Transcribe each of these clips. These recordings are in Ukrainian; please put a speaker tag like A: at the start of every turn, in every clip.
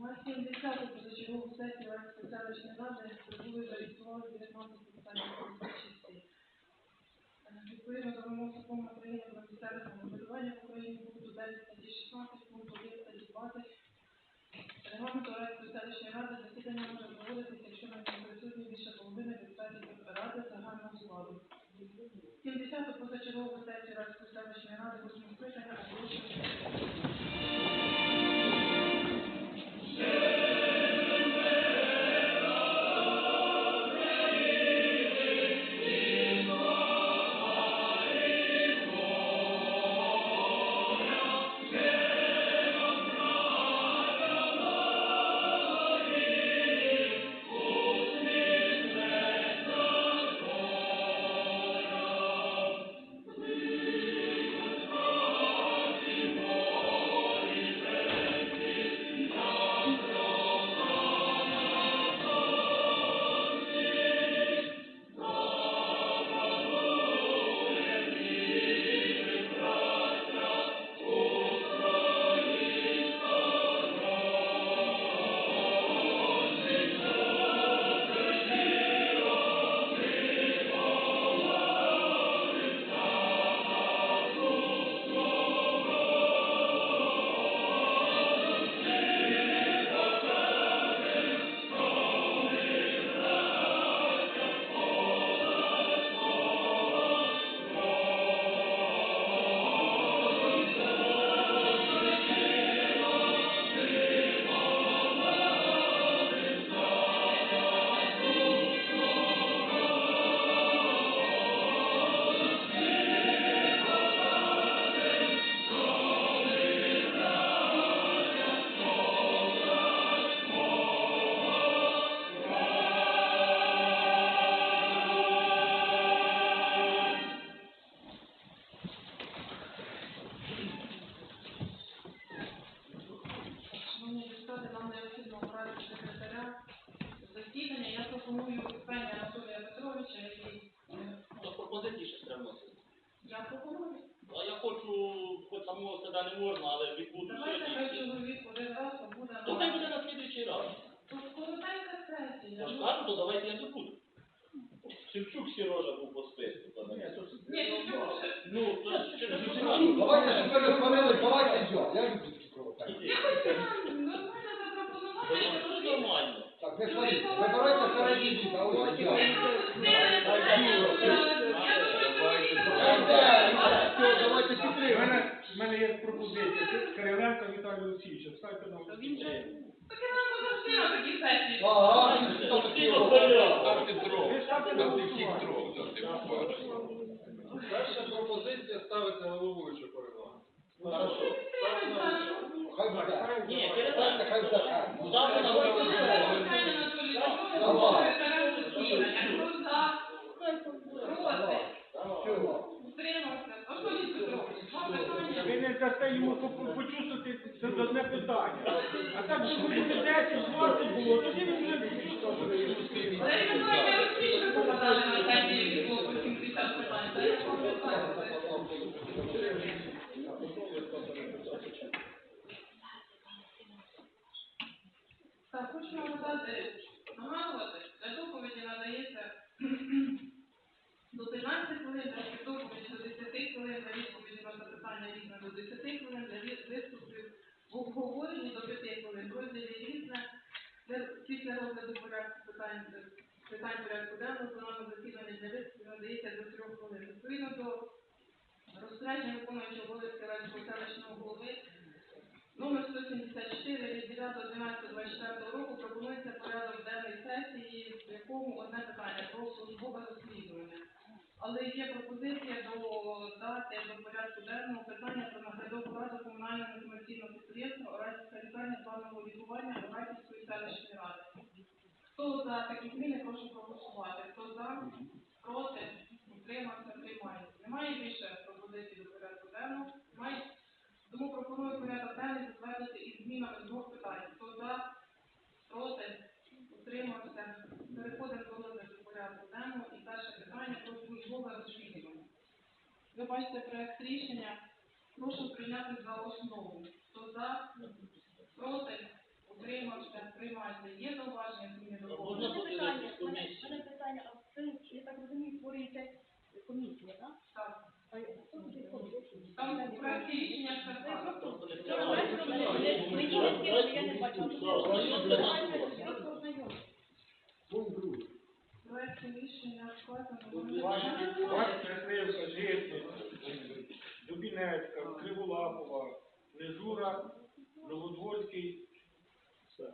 A: На 70 позачергову сесію ради прибули зареєстрували 19 питань чисті. Відповідно до вимог закону України про місцеве самоврядування в Україні пункту 9 статті 16, пункту 1 статті 20 Регламенту Радської селищної ради засідання може проводитися, якщо на ньому присутні більше половини депутатів ради загального складу. 70 позачергову сесію ради 8 скликання оголошується. Давайте,
B: щоб ви не давайте йдемо. Я люблю такі провокації. Так, не сваріть. Вибирайте бік, а ось я. Давайте
C: У мене, в мене є пропозиція. Це Кириленко Віталій Олексійович. Ставте на
A: він сесії.
B: Ага,
D: Ти розпиляв.
C: Ви ставте на голосування.
E: Перша пропозиція головуючу перевагу.
D: Хорошо.
B: Хай.
D: Ні. Ну, завтра на?
C: Ви не дасте йому почувствувати це одне питання. А так би буде 10, 20 було, тоді він вже почувствував.
A: Так, хочу нагадувати, для доповіді надається до 15 хвилин, для доповіді до 10 хвилин, для відповіді на запитання різне до 10 хвилин, ві- виступів в обговоренні до 5 хвилин, розділі різне, для після розгляду порядку питань, питань порядку денного, пленарного засідання для виступів надається до 3 хвилин. Відповідно до розпорядження виконуючого обов'язки Радського селищного голови Номер 174 від 9.12.24 року пропонується порядок денний сесії, в якому одне питання про службове розслідування. Але є пропозиція додати до порядку денного питання про наглядову раду комунального інформаційного підприємства Оратівська лікарня планового лікування Оратівської селищної ради. Хто за такі зміни, прошу проголосувати. Хто за, проти, утримався, приймається. Немає більше пропозицій до порядку денного? Тому пропоную порядок із змінами двох питань. Хто за, проти, утримався. Переходимо до розгляду порядку денного. І перше питання про службове розслідування. Ви бачите проект рішення. Прошу прийняти за основу. Хто за, проти, утримався. приймається. Є зауваження зміни до
D: Можна?
F: Мене питання, мене, мене питання, а це, я так розумію, створюється комісія, так?
A: Так.
F: А хто буде входити?
A: Там у проекті рішення все
F: Це просто мені не
D: нас.
C: Дубінецька, Криволапова, Нежура, Новодворський. Все.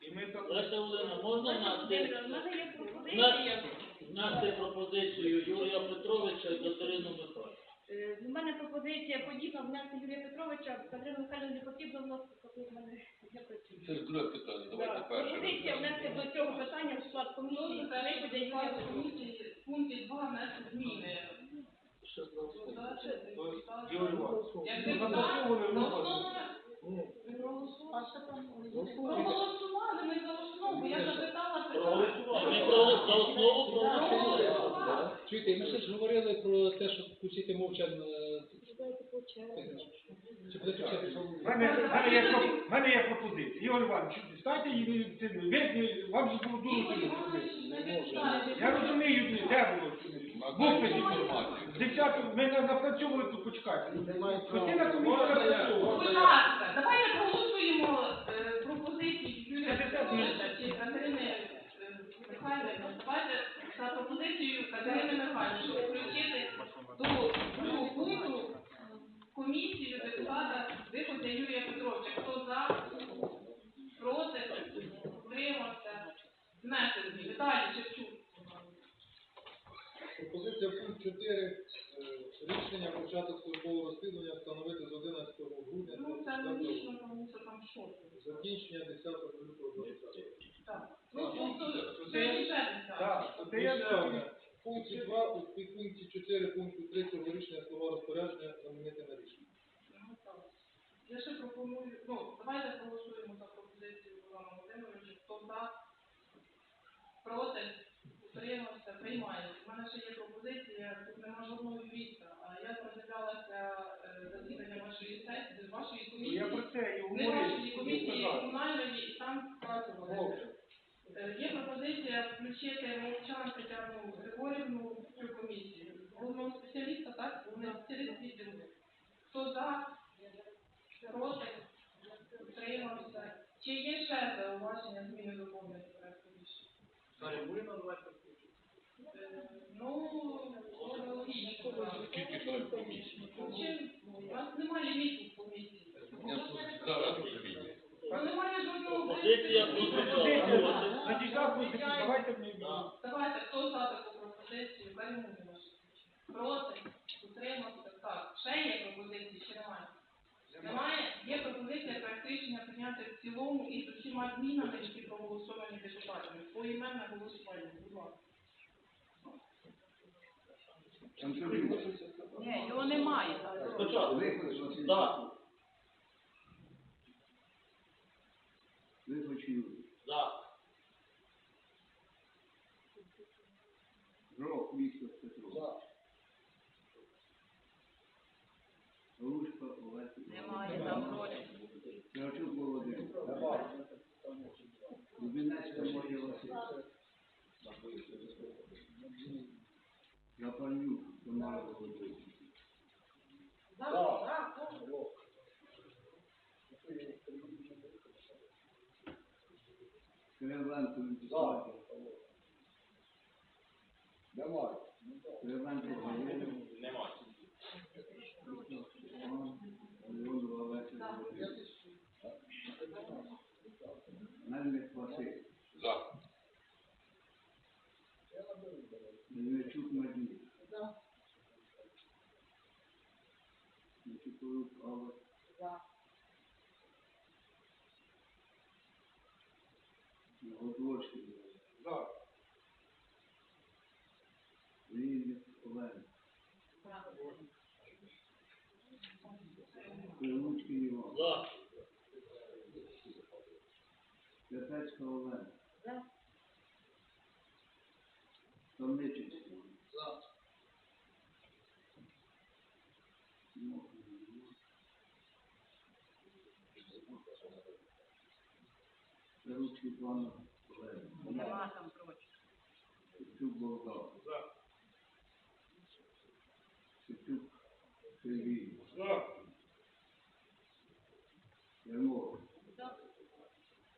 C: І ми там...
D: Леся Олена, можна
F: Володимирівна, в мене є
D: пропозицію Юрія Петровича і Катерину Михайлівну?
F: Е, У мене пропозиція подібна внести Юрія Петровича, Катерину Михайлівну не потрібно вносити, поки в мене не працює.
G: Це ж друге питання, давайте перше
F: Пропозиція внести до цього питання в склад комісії,
A: що
F: виходять Юрія Петровича.
A: комісії в пункті 2 внесли зміни. Додати депутата.
C: Юрій Іванович.
A: Як депутат,
C: заголосовували,
A: за
C: ну,
A: основу не проголосували. Ми за основу, я запитала питання.
B: Чуєте, ми ще ж говорили про те, що включити мовчан. е, Чи буде включати?
C: В мене, в мене, є, про- в мене є пропозиція. Ігор Іванович, це, ви, ви- вам же було дуже
A: депутат.
C: Я розумію, де було. Був тоді.
G: інформацію.
C: З 10 ми на- напрацьовували тут, почекайте. Постійна комісія напрацьовувала.
A: Будь ласка, давайте проголосуємо е, пропозиції Юрія
C: Це
A: Петровича чи Катерини е, Михайлівни. Давайте за пропозицією Катерини Михайлівни, щоб включити до цього пункту комісію депутата виходу Юрія Петровича. Хто за, проти, утримався, внести зміни. Далі, Шевчук.
B: Пропозиція пункт 4. Рішення почати службове розслідування встановити з 11 грудня
A: Ну, це
B: 24
A: логічно, тому що там що.
B: закінчення 10 лютого 2020.
A: Так. Ну, тобто, сьогодні ще десятий.
C: Так, це
B: І
C: я
B: ще одне. В пункті 2, у підпункті 4 пункту 3 цього рішення слова розпорядження замінити на рішення.
A: Ну, так. Я ще пропоную, ну, давайте проголосуємо за пропозицію Івана Володимировича. Хто за, проти, утримався, приймається. У мене ще є пропозиція, тут нема жодного юриста, а я продивлялася е, засідання вашої сесії, вашої
C: Ну, Я про
A: комісії,
C: це і
A: не вашої комісії, комунальної, і там вказували. Е, Є пропозиція включити мовчан Тетяну Григорівну в цю комісію. Головного спеціаліста, так? Головний спеціаліст відділу. Хто за, проти, утримався. Чи є ще зауваження зміни доповнення проекту рішення? Е, Ну, логічно. так.
G: Скільки членів комісії?
A: Чим? У нас немає лімітів комісії.
G: Зараз розумію.
A: Ну, немає жодного.
C: Надійшла позиція, давайте ми...
D: Да.
A: Давайте, хто за таку пропозицію? Калімовна. Проти? Утримався? Так. Ще є пропозиції, чи немає? Немає? Є пропозиція рішення прийняти в цілому і з усіма змінами, які проголосовані депутатами. Поіменне голосування, будь ласка. Ні, його немає.
D: Спочатку. За. За.
H: Жок Віктор Петрович. Олег.
A: Немає там ролі.
H: Кравчук Володимир. Дубінецька Марія Васильівна. Запальнюк Тамара Володимирівна. Кривенко Вячеслав.
B: Немає.
H: Кривенко Галина.
D: Немає.
H: Василь.
G: За.
H: Мельничук Надія. Никифорук Алла. Новодворський.
C: За.
H: Вінник Олена. Прилуцький Іван.
D: За.
H: Кузнецька Олена. За. Томниченська. За. Перуцький план Олена.
F: Нема там прочих.
H: Сюк Богдан.
D: За.
H: Сюк Сергій.
D: За.
H: Ярмолов.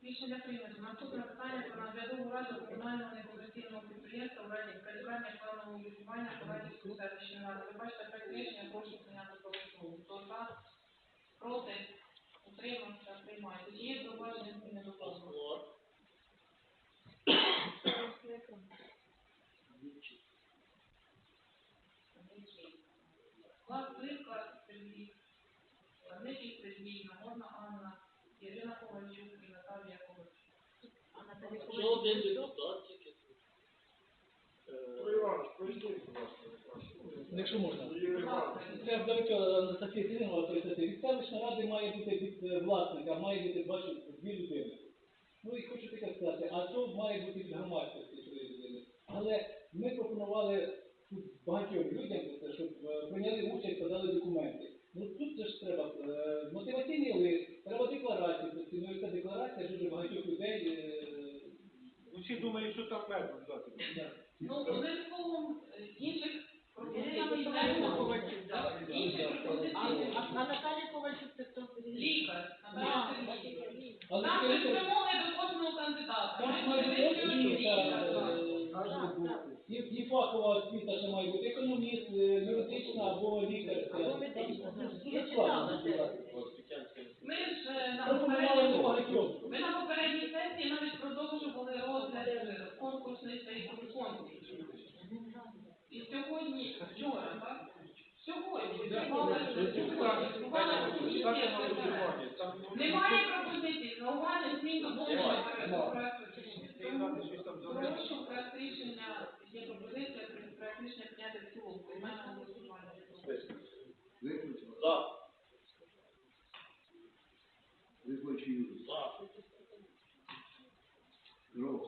A: Рішення прийнято. Наступне питання про наглядову раду комунального некомерційного підприємства у раді лікарня планового лікування Палатівської селищної ради. Ви бачите, проект рішення, прошу прийняти за. Хто за, проти, утримався, приймається. Чи є зауваження зміни до плану? Клас Липка Сергій, Ничий Сергій, Нагорна Анна, Ірина Ковальчук Ковальчук.
D: Що один депутат тільки?
B: Якщо можна.
I: Це вдовича Анастасія Сергійовна, присяти. Від селищної ради має бути від е, власника, має бути, бачу, дві людини. Ну і хочу таке сказати, а то має бути від громадськості три людини. Але ми пропонували тут багатьом людям, щоб е, прийняли участь, подали документи. Ну тут же ж треба е, мотиваційний лист, треба декларацію, ну, декларація дуже багатьох людей. Е,
C: Усі думають, що там взяти.
I: да.
A: Ну, е, інших пропозицій. Так, Інших
F: А,
A: пропозицій
F: а
A: немає.
F: Ковальчук це хто?
A: Лікар, Наталя Сергіївна. Вимоги до кожного кандидата. Ми
I: має бути
A: пропозицію
I: освіта,
A: лікаря.
I: е, і, і фахова освіта ще має бути, економіст, е, юридична або лікарська.
F: Або медична.
I: Там
F: Я
I: дуже
F: читала
I: складно
F: це.
I: збирати.
A: Ми ж е, на
I: Пропонували ми
A: попередньому
I: багатьом.
A: ми на попередній сесії навіть продовжували розгляд е, конкурсної цей конкурсу. І сьогодні, вчора, так? Сьогодні, Немає пропозицій, зауважень, змін до проекту рішення. Прошу проект рішення, є пропозиція, проект рішення прийняти в цілому, приймаємо голосування.
D: За.
H: Юрій.
D: За.
H: Кров.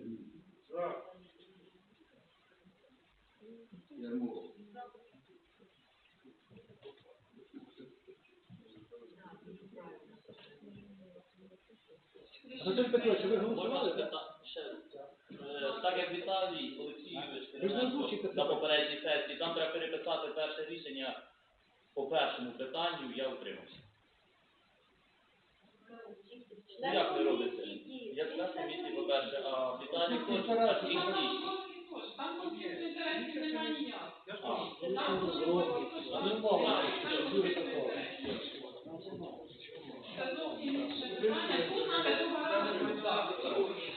I: Анатолій Петрович, ви голосували? так?
D: спитати ще? Е, Так як Віталій Олексійович
I: Ви озвучите
D: на попередній сесії, там треба переписати перше рішення по першому питанню, я утримався. Ну як не робиться? Я член комісії, по-перше, а Віталій а інші.
A: Там Лобковський